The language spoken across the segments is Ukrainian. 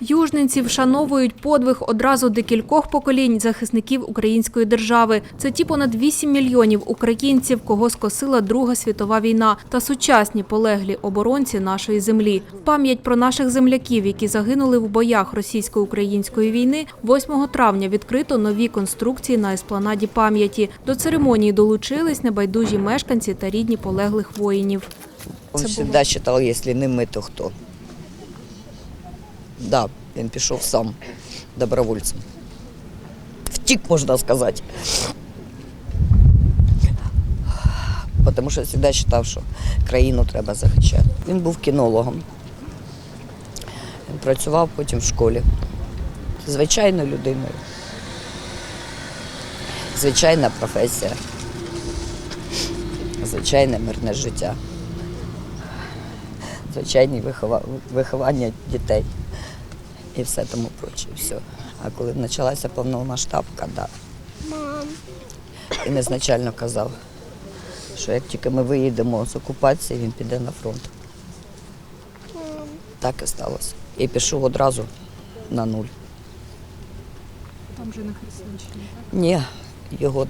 Южненці вшановують подвиг одразу декількох поколінь захисників української держави. Це ті понад 8 мільйонів українців, кого скосила Друга світова війна, та сучасні полеглі оборонці нашої землі. Пам'ять про наших земляків, які загинули в боях російсько-української війни, 8 травня відкрито нові конструкції на еспланаді пам'яті. До церемонії долучились небайдужі мешканці та рідні полеглих воїнів. Він завжди вважав, якщо не ми, то хто. Да, він пішов сам добровольцем. Втік, можна сказати. Тому що завжди вважав, що країну треба захищати. Він був кінологом. Він працював потім в школі. Звичайною людиною. Звичайна професія. Звичайне мирне життя звичайні вихова- виховання дітей і все тому проче. Все. А коли почалася повномасштабка, да. він ізначально казав, що як тільки ми виїдемо з окупації, він піде на фронт. Так і сталося. І пішов одразу на нуль. Там же на Херсонщині. Ні, його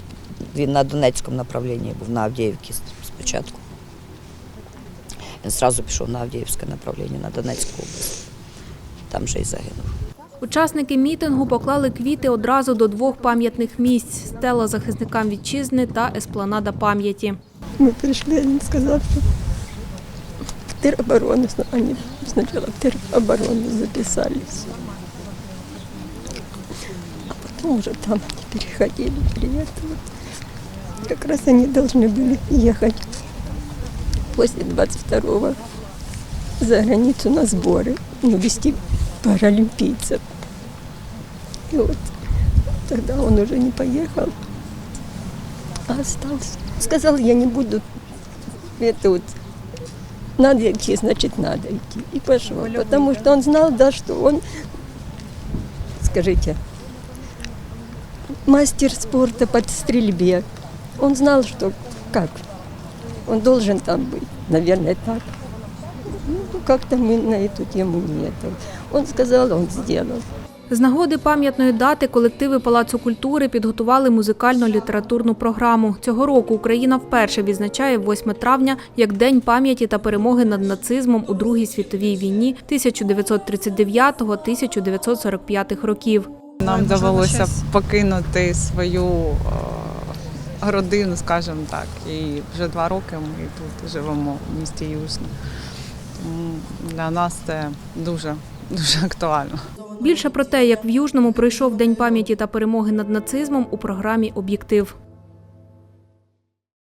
він на Донецькому направлінні був на Авдіївці спочатку. Він одразу пішов на Авдіївське направлення, на Донецьку область. Там же і загинув. Учасники мітингу поклали квіти одразу до двох пам'ятних місць – стела захисникам вітчизни та еспланада пам'яті. Мы пришли, он сказал, что в тероборону, они сначала в тероборону записались. А потом уже там они переходили при этом. Как раз они должны были ехать После 22-го за границу на сборы, ну, вести паралимпийцев. И вот тогда он уже не поехал, а остался. Сказал, я не буду. Это вот надо идти, значит, надо идти. И пошел. Потому что он знал, да, что он, скажите, мастер спорта по стрельбе. Он знал, что как. Он должен там быть. Наверное, так. Ну, как-то мы на эту тему нет. Он сказал, он сделал. З нагоди пам'ятної дати колективи Палацу культури підготували музикально-літературну програму. Цього року Україна вперше відзначає 8 травня як День пам'яті та перемоги над нацизмом у Другій світовій війні 1939-1945 років. Нам довелося покинути свою е, родину, скажімо так. І вже два роки ми тут живемо в місті Южне. Тому для нас це дуже дуже актуально. Більше про те, як в Южному пройшов День пам'яті та перемоги над нацизмом у програмі Об'єктив.